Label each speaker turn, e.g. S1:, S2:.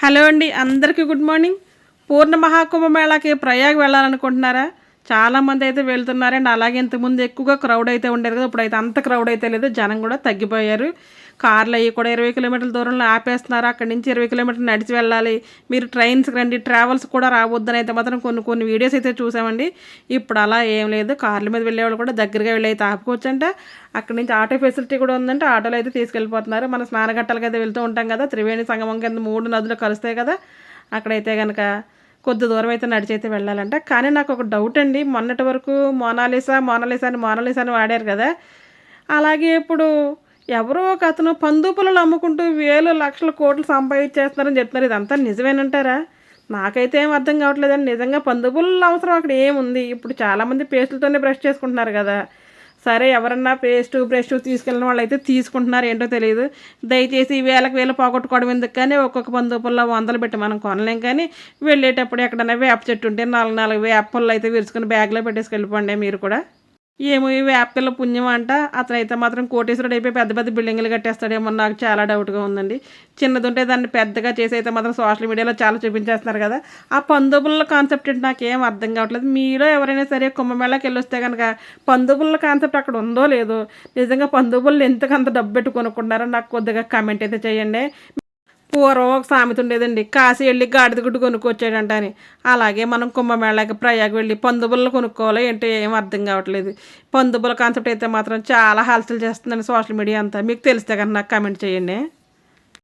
S1: Hello అండి అందరికీ good morning. పూర్ణ మహాకుంభమేళాకి ప్రయాగ్ వెళ్ళాలనుకుంటున్నారా? చాలామంది అయితే వెళ్తున్నారండి. అలాగే ఇంతకుముందు ఎక్కువగా క్రౌడ్ అయితే ఉండేది కదా ఇప్పుడైతే అంత క్రౌడ్ అయితే లేదు. జనం కూడా తగ్గిపోయారు. కార్లు అవి కూడా ఇరవై కిలోమీటర్ల దూరంలో ఆపేస్తున్నారు. అక్కడి నుంచి ఇరవై కిలోమీటర్లు నడిచి వెళ్ళాలి. మీరు ట్రైన్స్కి రండి. ట్రావెల్స్ కూడా రావద్దని అయితే మాత్రం కొన్ని కొన్ని వీడియోస్ అయితే చూసామండి. ఇప్పుడు అలా ఏం లేదు. కార్ల మీద వెళ్ళేవాళ్ళు కూడా దగ్గరగా వెళ్ళి అయితే ఆపుకోవచ్చంట. అక్కడి నుంచి ఆటో ఫెసిలిటీ కూడా ఉందంటే. ఆటోలో అయితే తీసుకెళ్ళిపోతున్నారు. మన స్నానఘట్టాలకు అయితే వెళ్తూ ఉంటాం కదా. త్రివేణి సంగమం కింద మూడు నదులు కలుస్తాయి కదా. అక్కడైతే కనుక కొద్ది దూరం అయితే నడిచైతే వెళ్ళాలంట. కానీ నాకు ఒక డౌట్ అండి. మొన్నటి వరకు మోనాలిసా మోనాలిసా అని మోనాలిసా అని వాడారు కదా. అలాగే ఇప్పుడు ఎవరో ఒక అతను పందుపులను అమ్ముకుంటూ వేలు లక్షల కోట్లు సంపాదించేస్తున్నారని చెప్తున్నారు. ఇదంతా నిజమేనంటారా? నాకైతే ఏం అర్థం కావట్లేదండి. నిజంగా పందుపుల అవసరం అక్కడ ఏముంది? ఇప్పుడు చాలామంది పేస్టులతోనే బ్రష్ చేసుకుంటున్నారు కదా. సరే ఎవరన్నా పేస్ట్ బ్రష్ తీసుకెళ్ళిన వాళ్ళు అయితే తీసుకుంటున్నారు. ఏంటో తెలియదు దయచేసి వేలకు వేలు పోగొట్టుకోవడం ఎందుకు కానీ ఒక్కొక్క పందుపుల్లో వందలు పెట్టి మనం కొనలేం కానీ వెళ్ళేటప్పుడు ఎక్కడైనా వేప చెట్టు ఉంటే నాలుగు నాలుగు వేప అయితే విరుచుకుని బ్యాగ్లో పెట్టేసి వెళ్ళిపోండి మీరు కూడా. ఏమో ఈ వేపపిల్ల పుణ్యం అంట. అతనైతే మాత్రం కోటేశ్వరుడు అయిపోయి పెద్ద పెద్ద బిల్డింగ్లు కట్టేస్తాడేమో నాకు చాలా డౌట్గా ఉందండి. చిన్నది ఉంటే దాన్ని పెద్దగా చేసి అయితే మాత్రం సోషల్ మీడియాలో చాలా చూపించేస్తున్నారు కదా. ఆ పందుబుల్ల కాన్సెప్ట్ అంటే నాకు ఏం అర్థం కావట్లేదు. మీలో ఎవరైనా సరే కుంభమేళాకి వెళ్ళి వస్తే కనుక పందుబుల్ల కాన్సెప్ట్ అక్కడ ఉందో లేదో నిజంగా పందుబుల్లు ఎంతకంత డబ్బు పెట్టి నాకు కొద్దిగా కామెంట్ అయితే చేయండి. పూర్వం ఒక సామెత ఉండేదండి కాశీ వెళ్ళి గాడిద గుడ్డు కొనుక్కొచ్చాడంట అని. అలాగే మనం కుంభమేళాకి ప్రయాగ వెళ్ళి పందుబుల్లు కొనుక్కోవాలో ఏంటో ఏం అర్థం కావట్లేదు. పందుబుల కాన్సెప్ట్ అయితే మాత్రం చాలా హల్చల్ చేస్తుందండి సోషల్ మీడియా అంతా. మీకు తెలిస్తే కన్నా నాకు కామెంట్ చేయండి.